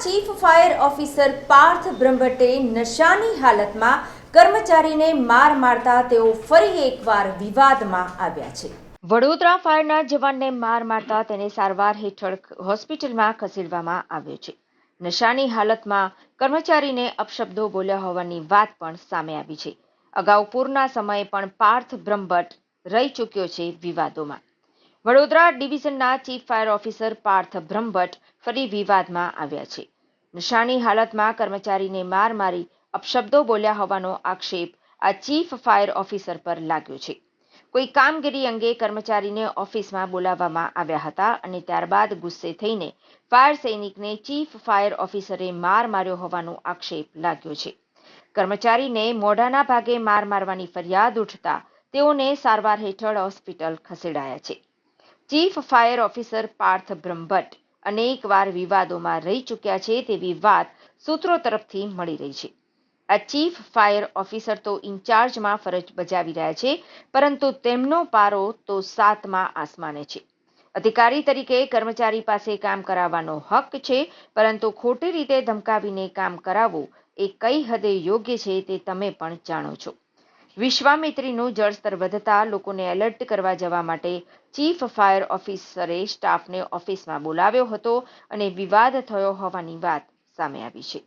Chief fire officer Parth બ્રહ્મભટ્ટે નશાની હાલતમાં કર્મચારીને માર મારતા તેઓ ફરી એકવાર વિવાદમાં આવ્યા છે. વડોદરા ફાયરના જવાનને માર મારતા તેને સારવાર હેઠળ હોસ્પિટલમાં ખસેડવામાં આવ્યો છે. નશાની હાલતમાં કર્મચારીને અપશબ્દો બોલ્યા હોવાની વાત પણ સામે આવી છે. અગાઉ પૂરના સમયે પણ પાર્થ બ્રહ્મભટ્ટ રહી ચૂક્યો છે વિવાદોમાં. Vadodara ડિવિઝનના chief fire officer Parth Brahmbhatt ફરી વિવાદમાં આવ્યા છે. નશાની હાલતમાં કર્મચારીને માર મારી અપશબ્દો બોલ્યા હોવાનો આક્ષેપ આ ચીફ ફાયર ઓફિસર પર લાગ્યો છે. કોઈ કામગીરી અંગે કર્મચારીને ઓફિસમાં બોલાવવામાં આવ્યા હતા અને ત્યારબાદ ગુસ્સે થઈને ફાયર સૈનિકને ચીફ ફાયર ઓફિસરે માર માર્યો હોવાનો આક્ષેપ લાગ્યો છે. કર્મચારીને મોઢાના ભાગે માર મારવાની ફરિયાદ ઉઠતા તેઓને સારવાર હેઠળ હોસ્પિટલ ખસેડાયા છે. Chief fire officer Parth Brahmbhatt અનેકવાર વિવાદોમાં રહી ચૂક્યા છે તેવી વાત સૂત્રો તરફથી મળી રહી છે. આ ચીફ ફાયર ઓફિસર તો ઇન્ચાર્જમાં ફરજ બજાવી રહ્યા છે, પરંતુ તેમનો પારો તો સાતમા આસમાને છે. અધિકારી તરીકે કર્મચારી પાસે કામ કરાવવાનો હક છે, પરંતુ ખોટી રીતે ધમકાવીને કામ કરાવવું એ કઈ હદે યોગ્ય છે તે તમે પણ જાણો છો. વિશ્વામિત્રીનું જળસ્તર વધતા લોકોને એલર્ટ કરવા જવા માટે ચીફ ફાયર ઓફિસરે સ્ટાફને ઓફિસમાં બોલાવ્યો હતો અને વિવાદ થયો હોવાની વાત સામે આવી છે.